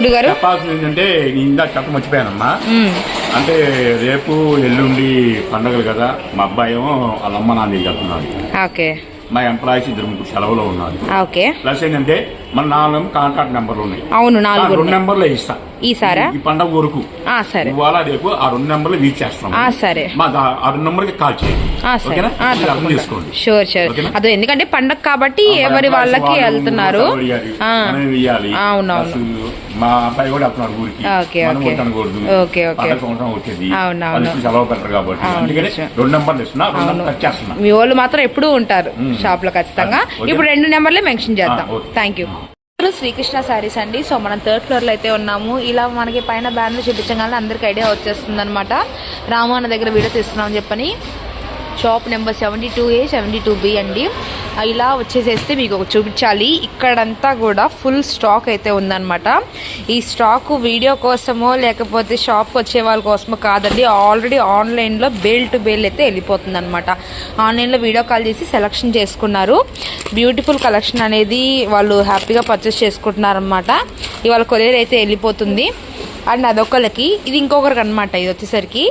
చెప్పాల్సింది ఏంటంటే నేను ఇందాక చెప్ప మర్చిపోయానమ్మా. మ్మ్. అంటే రేపు ఎల్లుండి పండగలు కదా మా అబ్బాయి ఏమో వాళ్ళ అమ్మ నాన్న వెళ్తున్నాడు ఓకే. మా ఎంప్లాయీస్ ఇద్దరు ముగ్గురు సెలవులో ఉన్నారు. ఓకే. ప్లస్ ఏంటంటే మన నాలుగు కాంటాక్ట్ నెంబర్లు ఉన్నాయి. అవును నాలుగు రెండు. నెంబర్లే ఇస్తా. ఈసారా ఈ పండగ వరకు. ఆ, సరే. ఇవాళ రేపు ఆ రెండు నెంబర్లు రీచ్ చేస్తాం. ఆ, సరే. మా ఆ రెండు నెంబర్కి కాల్ చేయండి. సరే. అర్థం. చేసుకోండి. Sure sure? అదే ఎందుకంటే పండగ కాబట్టి ఎవరి వాళ్ళకి వాళ్ళు వెళ్తున్నారు. అవునవును. మా అబ్బాయి కూడా వెళ్తున్నాడు ఊరికి ఓకే, ఓకే. వచ్చేది సెలవు పెట్టరు కాబట్టి. అందుకని. రెండు నెంబర్లు ఇస్తున్నా రెండు మీ వాళ్ళు మాత్రం ఎప్పుడూ ఉంటారు షాప్లో ఖచ్చితంగా. ఇప్పుడు రెండు నెంబర్లే మెన్షన్ చేద్దాం. థ్యాంక్ యూ శ్రీకృష్ణ శారీస్ అండి. సో మనం థర్డ్ ఫ్లోర్లో అయితే ఉన్నాము. ఇలా మనకి పైన బ్యానర్ చూపించగానే అందరికి ఐడియా వచ్చేస్తుంది అనమాట రాము అన్న దగ్గర వీడియో తీస్తున్నామని చెప్పని. Shop number seventy two A seventy two B అండి ఇలా వచ్చేసేస్తే మీకు ఒకటి చూపించాలి. ఇక్కడంతా కూడా ఫుల్ స్టాక్ అయితే ఉందనమాట ఈ స్టాక్ వీడియో కోసమో లేకపోతే షాప్కి వచ్చే వాళ్ళ కోసమో కాదండి. ఆల్రెడీ ఆన్లైన్లో బేల్ టు బేల్ అయితే వెళ్ళిపోతుంది అనమాట ఆన్లైన్లో వీడియో కాల్ చేసి సెలక్షన్ చేసుకున్నారు. బ్యూటిఫుల్ కలెక్షన్ అనేది వాళ్ళు హ్యాపీగా పర్చేస్ చేసుకుంటున్నారు అనమాట ఇవాళ కొరియర్ అయితే వెళ్ళిపోతుంది. అండ్ అదొకరికి ఇది ఇంకొకరికి అనమాట ఇది వచ్చేసరికి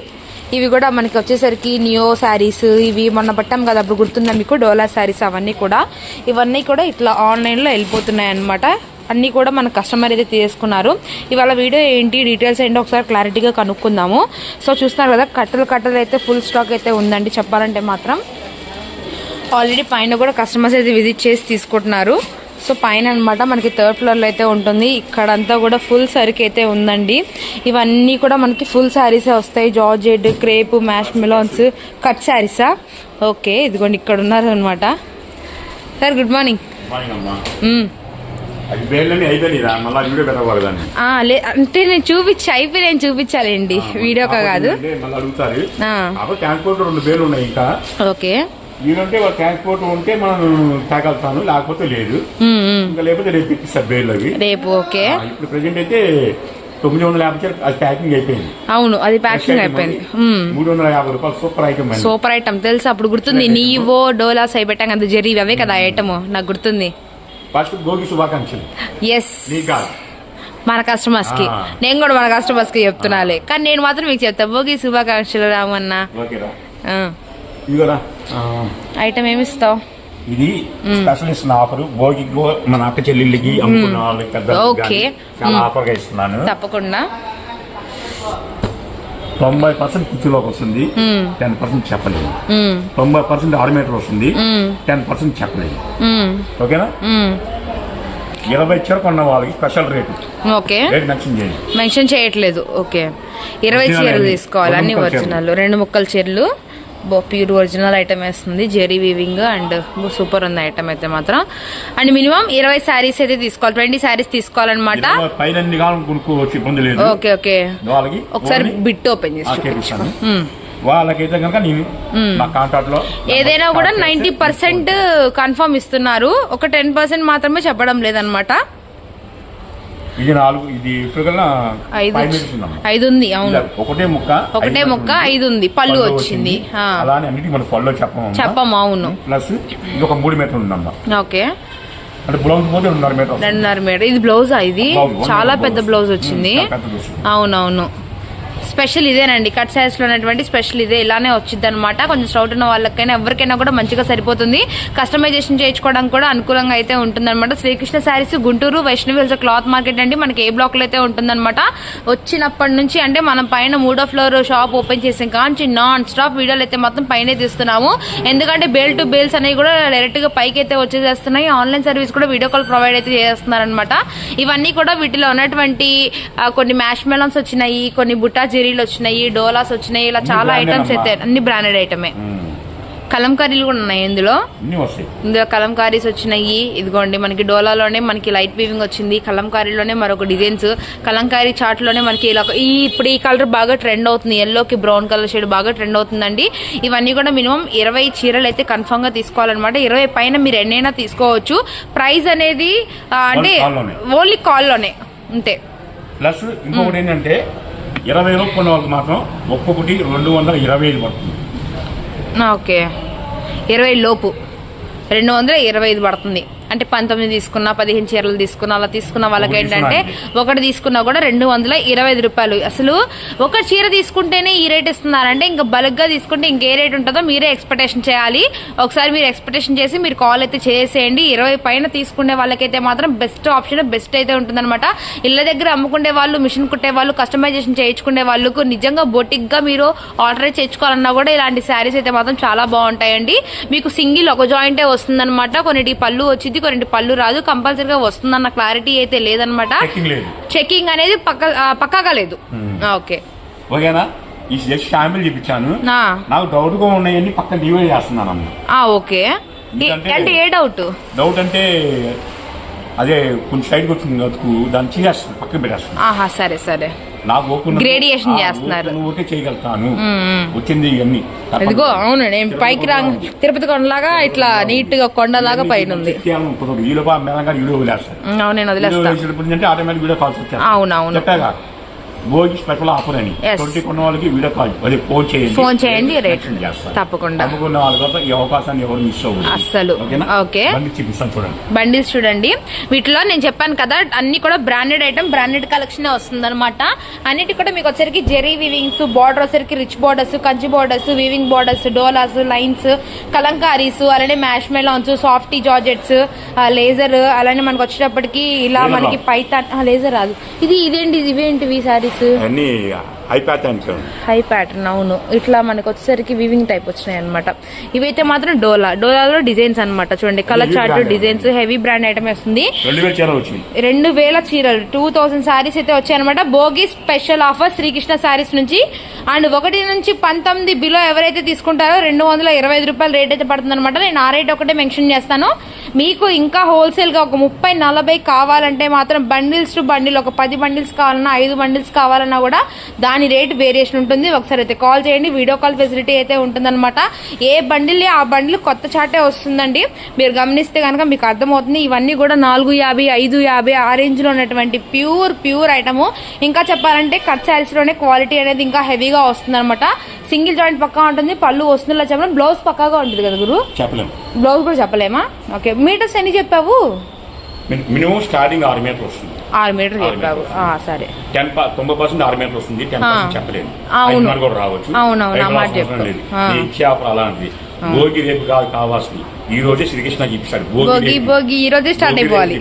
ఇవి కూడా మనకి వచ్చేసరికి నియో శారీస్ ఇవి మొన్న పట్టాం కదా అప్పుడు గుర్తుందా మీకు? డోలా శారీస్ అవన్నీ కూడా. ఇవన్నీ కూడా ఇట్లా ఆన్లైన్లో వెళ్ళిపోతున్నాయి అనమాట అన్నీ కూడా మన కస్టమర్ అయితే తీసుకున్నారు. ఇవాళ వీడియో ఏంటి డీటెయిల్స్ ఏంటో ఒకసారి క్లారిటీగా కనుక్కుందాము. సో చూస్తున్నారు కదా కట్టలు కట్టలు అయితే ఫుల్ స్టాక్ అయితే ఉందండి చెప్పాలంటే మాత్రం. ఆల్రెడీ పైన కూడా కస్టమర్స్ అయితే విజిట్ చేసి తీసుకుంటున్నారు. సో పైన అనమాట మనకి థర్డ్ ఫ్లోర్లో అయితే ఉంటుంది ఇక్కడంతా కూడా ఫుల్ సరికి అయితే ఉందండి ఇవన్నీ కూడా మనకి ఫుల్ శారీసే వస్తాయి జార్జెడ్ క్రేప్ మ్యాష్ మిలాన్స్ కట్ శారీసా ఓకే ఇదిగోండి ఇక్కడ ఉన్నారు అనమాట సార్ గుడ్ మార్నింగ్ వీడియో అంటే నేను చూపించి అయిపోయి నేను చూపించాలండి వీడియోగా కాదు ఓకే వాళ్ళ ట్రాన్స్పోర్ట్ ఉంటే మనం తగలుతాను లేకపోతే లేదు. ఇంకా లేకపోతే రేపు ఇప్పిస్తారు బేర్లు అవి. రేపు ఓకే. ఇప్పుడు ప్రెసెంట్ అయితే తొమ్మిది వందల యాభై అది ప్యాకింగ్ అయిపోయింది. అవును అది ప్యాకింగ్ అయిపోయింది. మూడు వందల యాభై రూపాయలు సూపర్ ఐటమ్ సూపర్ ఐటమ్. తెలుసు అప్పుడు గుర్తుంది నీవో డోలాస్ అయి పెట్టాం కదా జెర్రీ అవే కదా ఐటమ్. నాకు గుర్తుంది. ఫస్ట్ భోగి శుభాకాంక్షలు. ఎస్ మన కస్టమర్స్కి. నేను కూడా మన కస్టమర్స్కి చెప్తున్నాలే. కానీ నేను మాత్రం మీకు చెప్తా భోగి శుభాకాంక్షలు రామన్న. ఇదిగోరా ఐటమ్ ఏమి ఇస్తావు? ఇది స్పెషల్ ఇస్తున్న ఆఫర్. భోగి మన అక్క చెల్లెళ్ళకి అమ్ముకున్న వాళ్ళకి పెద్ద. చాలా ఇస్తున్నాను. తప్పకుండా. తొంభై పర్సెంట్ పిచ్చిలోకి వస్తుంది. టెన్ పర్సెంట్ చెప్పలేదు. తొంభై పర్సెంట్ ఆర్మేటర్ వస్తుంది. టెన్ పర్సెంట్ చెప్పలేదు. ఓకేనా. ఇరవై చీర కొన్న వాళ్ళకి special rate. Okay. Rate mention చేయండి. మెన్షన్ చేయట్లేదు. ఓకే. ఇరవై చీరలు. తీసుకోవాలి. అన్ని ఒరిజినల్. రెండు ముక్కల చీరలు. ప్యూర్ ఒరిజినల్ ఐటమ్ వేస్తుంది. జెరీ వీవింగ్ అండ్ సూపర్ ఉంది ఐటమ్ అయితే మాత్రం. అండ్ మినిమం ఇరవై శారీస్ అయితే తీసుకోవాలి. ట్వంటీ శారీస్ తీసుకోవాలన్నమాట. Okay okay. ఒకసారి బిట్ ఓపెన్ చేసి ఆ చూపించు. చేపిస్తాను. మ్మ్. వాళ్ళకైతే కనుక నేను నా కాంటాక్ట్లో ఏదైనా కూడా నైన్టీ పర్సెంట్ కన్ఫర్మ్ ఇస్తున్నారు. ఒక టెన్ పర్సెంట్ మాత్రమే చెప్పడం లేదనమాట ఇది నాలుగు ఇది ఐదు ఉంది అవును ఒకటే ముక్క ఒకటే ముక్క. ఐదు ఉంది. పళ్ళు వచ్చింది. అలానే మన పళ్ళు అవును ప్లస్ ఇది ఒక మూడు మీటర్లు ఉందమ్మా ఓకే అంటే బ్లౌజ్ పోతే రెండున్నర మీటర్. రెండున్నర మీటర్ ఇది బ్లౌజా ఇది చాలా. పెద్ద బ్లౌజ్ వచ్చింది. అవునవును స్పెషల్ ఇదేనండి. కట్ శారీస్లో ఉన్నటువంటి స్పెషల్ ఇదే. ఇలానే వచ్చింది అనమాట కొంచెం స్టౌట్ ఉన్న వాళ్ళకైనా ఎవరికైనా కూడా మంచిగా సరిపోతుంది. కస్టమైజేషన్ చేయించుకోవడానికి కూడా అనుకూలంగా అయితే ఉంటుందన్నమాట. Srikrishna sarees Guntur Vaishnavi hills cloth market అండి. మనకి ఏ బ్లాక్లో అయితే ఉంటుందన్నమాట. వచ్చినప్పటి నుంచి అంటే మనం పైన మూడో ఫ్లోర్ షాప్ ఓపెన్ చేసాం కాంచి నాన్ స్టాప్ వీడియోలు అయితే మొత్తం పైనే తీస్తున్నాము. ఎందుకంటే బేల్ టు బేల్స్ అనేవి కూడా డైరెక్ట్గా పైకి అయితే వచ్చేసేస్తున్నాయి. ఆన్లైన్ సర్వీస్ కూడా వీడియో కాల్ ప్రొవైడ్ అయితే చేస్తున్నారనమాట ఇవన్నీ కూడా వీటిలో ఉన్నటువంటి కొన్ని మ్యాష్ మెలన్స్ వచ్చినాయి కొన్ని బుట్టా జెరీలు వచ్చినాయి డోలాస్ వచ్చినాయి ఇలా చాలా ఐటమ్స్ అయితే. అన్ని బ్రాండెడ్ ఐటమే. కలంకారీలు కూడా ఉన్నాయి ఇందులో. ఇందులో కలంకారీస్ వచ్చినాయి. ఇదిగోండి మనకి డోలాలోనే మనకి లైట్ వీవింగ్ వచ్చింది. కలంకారీలోనే మరొక డిజైన్స్ కలంకారీ చార్ట్లోనే మనకి ఇలా ఈ ఇప్పుడు ఈ కలర్ బాగా ట్రెండ్ అవుతుంది. ఎల్లోకి బ్రౌన్ కలర్ షేడ్ బాగా ట్రెండ్ అవుతుందండి. ఇవన్నీ కూడా మినిమం ఇరవై చీరలు అయితే కన్ఫర్మ్గా తీసుకోవాలన్నమాట. ఇరవై పైన మీరు ఎన్నైనా తీసుకోవచ్చు. ప్రైస్ అనేది అంటే. ఓన్లీ కాల్లోనే అంతే. ప్లస్ ఇంకొకటి ఏంటంటే ఇరవై రూపాయలు కొన్న వాళ్ళకి మాత్రం ఒక్కొక్కటి రెండు వందల ఇరవై ఐదు పడుతుంది. ఓకే. ఇరవై లోపు. రెండు వందల ఇరవై ఐదు పడుతుంది. అంటే పంతొమ్మిది తీసుకున్నా పదిహేను చీరలు తీసుకున్నా అలా తీసుకున్న వాళ్ళకి ఏంటంటే ఒకటి తీసుకున్నా కూడా రెండు వందల ఇరవై ఐదు రూపాయలు. అసలు ఒక చీర తీసుకుంటేనే ఈ రేట్ ఇస్తున్నారంటే ఇంకా బల్క్గా తీసుకుంటే ఇంకే రేట్ ఉంటుందో మీరే ఎక్స్పెక్టేషన్ చేయాలి. ఒకసారి మీరు ఎక్స్పెక్టేషన్ చేసి మీరు కాల్ అయితే చేసేయండి. ఇరవై పైన తీసుకునే వాళ్ళకైతే మాత్రం బెస్ట్ ఆప్షన్ బెస్ట్ అయితే ఉంటుందన్నమాట. ఇళ్ళ దగ్గర అమ్ముకునే వాళ్ళు మిషన్ కుట్టే వాళ్ళు కస్టమైజేషన్ చేయించుకునే వాళ్ళకు నిజంగా బొటిక్గా మీరు ఆర్డర్ చేయించుకోవాలన్నా కూడా ఇలాంటి శారీస్ అయితే మాత్రం చాలా బాగుంటాయండి. మీకు సింగిల్ ఒక జాయింటే వస్తుందన్నమాట. కొన్నిటి పళ్ళు వచ్చింది కొన్నిటి పళ్ళు రాదు కంపల్సరీగా వస్తుందన్న క్లారిటీ అయితే లేదనమాట చెకింగ్ అనేది పక్క పక్కాగా లేదు. ఆ, ఓకే. ఓకేనా? ఈ జస్ట్ షాంపిల్ చూపించాను. నాకు డౌట్గా ఉన్నాయని పక్కన చేస్తున్నాను అమ్మ ఆ, ఓకే. అంటే ఏ డౌట్ డౌట్ అంటే అదే కొంచెం సైడ్కి వచ్చింది అతుకు దాన్ని తీసేస్తుంది పక్కన పెట్టేస్తుంది ఆహా సరే సరే. నాకు Gradation చేస్తున్నారు. ఓకే చేయగలుగుతాను వచ్చింది ఇవన్నీ ఇదిగో అవును నేను పైకి రా తిరుపతి కొండలాగా ఇట్లా నీట్గా కొండలాగా పైన ఉంది వదిలేస్తాను అవును నేను వీడియో వదిలేస్తా భోగి స్పెషల్ ఆఫర్ అని. ట్వంటీ కొన్న వాళ్ళకి వీడియో కాల్ అదే ఫోన్ చేయండి ఫోన్ చేయండి, రేట్. తప్పకుండా. తప్పకుండా వాళ్ళ కోసం ఈ అవకాశాన్ని ఎవరు మిస్ అవ్వదు అస్సలు. ఓకే. బండి చూపిస్తాను చూడండి బండిల్స్ చూడండి వీటిలో నేను చెప్పాను కదా అన్ని కూడా బ్రాండెడ్ ఐటమ్ బ్రాండెడ్ కలెక్షన్ వస్తుంది అనమాట అన్నిటి కూడా మీకు వచ్చరికి జెరీ వివింగ్స్ బార్డర్ వచ్చరికి rich borders Kanchi borders weaving borders Doulos lines kalamkaris అలానే మ్యాష్ మెలాన్స్ సాఫ్టీ జార్జెట్స్ లేజర్ అలానే మనకు వచ్చేటప్పటికి ఇలా మనకి. పైతాన్ లేజర్ రాదు ఇది ఇదేంటి ఇవేంటివి సారీస్ అన్ని ఐప్యాడ్ అంటే హై ప్యాటర్న్ అవును. ఇట్లా మనకు వచ్చేసరికి వివింగ్ టైప్ వచ్చినాయి అనమాట ఇవైతే మాత్రం డోలా. డోలాలో డిజైన్స్ అన్నమాట. చూడండి colour chart. Designs heavy brand item వస్తుంది. రెండు వేల చీరలు టూ థౌసండ్ శారీస్ అయితే వచ్చాయన్నమాట. Bhogi special offer Srikrishna sarees నుంచి. అండ్ ఒకటి నుంచి పంతొమ్మిది బిలో ఎవరైతే తీసుకుంటారో రెండు వందల ఇరవై ఐదు రూపాయల రేట్ అయితే పడుతుంది అనమాట నేను ఆ రేట్ ఒకటే మెన్షన్ చేస్తాను. మీకు ఇంకా హోల్సేల్గా ఒక ముప్పై నలభై కావాలంటే మాత్రం బండిల్స్ టు బండిల్ ఒక పది బండిల్స్ కావాలన్నా ఐదు బండిల్స్ కావాలన్నా కూడా దాని రేట్ వేరియేషన్ ఉంటుంది. ఒకసారి అయితే కాల్ చేయండి. వీడియో కాల్ ఫెసిలిటీ అయితే ఉంటుందన్నమాట. ఏ బండిల్ ఆ బండిల్ కొత్త చాటే వస్తుందండి. మీరు గమనిస్తే కనుక మీకు అర్థమవుతుంది. ఇవన్నీ కూడా నాలుగు యాభై ఐదు యాభై ఆ రేంజ్లో ఉన్నటువంటి ప్యూర్ ప్యూర్ ఐటమ్. ఇంకా చెప్పాలంటే కట్ శారీస్లోనే క్వాలిటీ అనేది ఇంకా హెవీగా వస్తుంది అనమాట సింగిల్ జాయింట్ పక్కా ఉంటుంది. పళ్ళు వస్తుందిలా చెప్పడం బ్లౌజ్ పక్కాగా ఉంటుంది కదా గురు? చెప్పలేము బ్లౌజ్ కూడా చెప్పలేమా? ఓకే మీటర్స్ ఎన్ని చెప్పావు? మినిమం స్టార్టింగ్ ఆరు మీటర్ వస్తుంది. ఆరు చెప్పావు. మీటర్లు. సరే. టెన్ తొంభై పర్సెంట్ ఆరు మీటర్ వస్తుంది. టెన్. పర్సెంట్ అవును. ఐదున్నర కూడా రావచ్చు. అవునవును, ఆఫర్ అలాంటిది. భోగి రేపు కాదు కావాల్సింది. ఈ రోజే శ్రీకృష్ణ చూపిస్తాడు. భోగి. భోగి ఈ రోజే స్టార్ట్ అయిపోవాలి.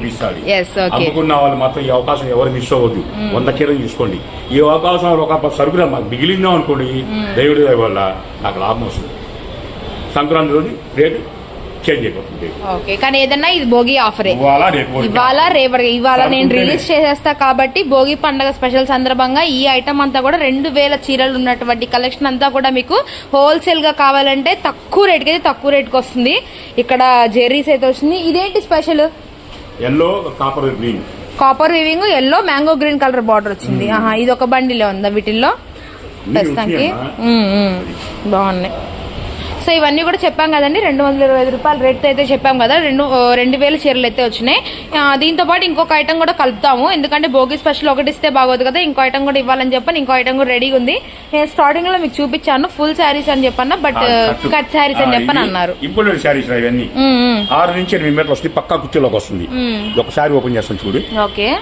అమ్ముకున్న వాళ్ళు మాత్రం ఈ అవకాశం ఎవరు మిస్ అవ్వద్దు. వంద చీరలు తీసుకోండి. ఈ అవకాశం ఒక సరుకులు మాకు మిగిలిందా అనుకోండి. దేవుడి వల్ల నాకు లాభం వస్తుంది. సంక్రాంతి రోజు రేటు? చేంజ్ అయిపోతుంది. ఓకే కానీ ఏదన్నా ఇది భోగి ఆఫరే. ఇవాళ రేపు ఇవాళ రేపటి ఇవాళ నేను. రిలీజ్ చేసేస్తా కాబట్టి భోగి పండగ స్పెషల్ సందర్భంగా ఈ ఐటమ్ అంతా కూడా రెండు వేల చీరలు ఉన్నటువంటి కలెక్షన్ అంతా కూడా మీకు హోల్సేల్గా కావాలంటే తక్కువ రేట్కి అయితే తక్కువ రేట్కి వస్తుంది. ఇక్కడ జెర్రీస్ అయితే వచ్చింది. ఇదేంటి special? Yellow copper green copper weaving yellow mango green colour border వచ్చింది. ఆహా ఇది ఒక బండిలో ఉందా వీటిల్లో? ప్రస్తుతానికి. బాగున్నాయి. సో ఇవన్నీ కూడా చెప్పాం కదండి. రెండు వందల ఇరవై ఐదు రూపాయల రేట్ అయితే చెప్పాం కదా. రెండు రెండు వేల చీరలు అయితే వచ్చినాయి. ఆ, దీంతో పాటు ఇంకొక ఐటమ్ కూడా కలుపుతాము. ఎందుకంటే భోగి స్పెషల్ ఒకటి ఇస్తే బాగోదు కదా. ఇంకో ఐటమ్ కూడా ఇవ్వాలని చెప్పని ఇంకో ఐటమ్ కూడా రెడీగా ఉంది. నేను స్టార్టింగ్లో మీకు చూపించాను. ఫుల్ శారీస్ అని చెప్పన్న బట్ కట్ శారీస్ అని చెప్పని అన్నారు. శారీస్ ఇవన్నీ. ఆరు నుంచి ఎనిమిది మీటర్లు వస్తుంది పక్కా కుర్చీలోకి వస్తుంది. ఒక శారీ ఓపెన్ చేస్తాను చూడు. ఓకే.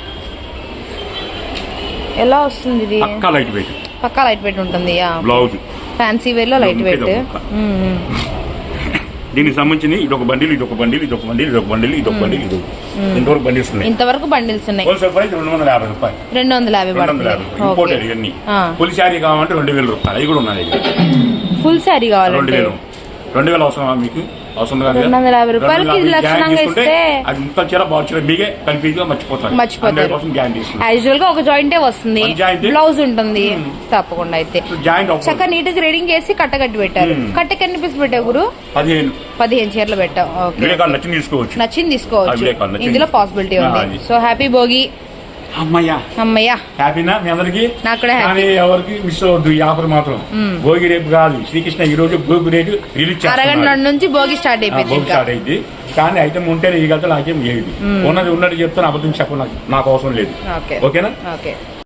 ఎలా వస్తుంది ఇది? పక్కా లైట్ వెయిట్ పక్కా లైట్ వెయిట్ ఉంటుంది బ్లౌజ్ ఫ్యాన్సీ వేర్లో లైట్ వెయిట్. దీనికి సంబంధించి ఇది ఒక బండిల్ ఇది ఒక బండిల్ ఇది ఒక బండిల్ ఇది ఒక బండిల్ ఇది ఒక బండిల్. ఇది ఇంతవరకు బండిల్స్ ఉన్నాయి. ఇంతవరకు బండిల్స్ ఉన్నాయి. హోల్సేల్ ప్రైస్ రెండు వందల యాభై రూపాయలు. రెండు వందల యాభై రెండు వందల యాభై ఇంపోర్టెడ్ ఇవన్నీ. పులి శారీ కావాలంటే రెండు వేల రూపాయలు. అవి కూడా ఉన్నాయి. ఫుల్ శారీ రెండు కావాలంటే వేలు. రెండు వేలు అవసరమా మీకు? రెండు వందల యాభై రూపాయలకి లక్షణంగా ఇస్తే- మీకే కన్ఫ్యూజ్గా మర్చిపోతారు. మర్చిపోతారు. యాజువల్గా ఒక జాయింటే వస్తుంది. బ్లౌజ్ ఉంటుంది. తప్పకుండా అయితే. చక్కగా నీట్గా రీడింగ్ చేసి కట్టగట్టి పెట్టారు. మ్మ్. కట్టకి ఎన్ని పీస్ పెట్టావు గురు? పదిహేను. పదిహేను చీరలు పెట్టావు. నచ్చింది తీసుకోవచ్చు. నచ్చింది తీసుకోవచ్చు. ఇందులో పాసిబిలిటీ ఉంది. So happy Bhogi. అమ్మయ్యా. అమ్మయ్యా. హ్యాపీనా మీ అందరికి? నాకు కూడా happy. కానీ ఎవరికి మిస్ ఈ ఆఫర్ మాత్రం. భోగి రేపు కాదు. శ్రీకృష్ణ ఈ రోజు భోగి రేటు రిలీజ్ అరగంట నుంచి భోగి స్టార్ట్ అయిపోయింది భోగి స్టార్ట్ అయింది. కానీ ఐటమ్ ఉంటేనే ఈ గంటలు నాకేం ఏది ఉన్నది ఉన్నట్టు చెప్తాను అబద్ధం చెప్పను నాకు- నాకు అవసరం లేదు. ఓకే. ఓకేనా? ఓకే.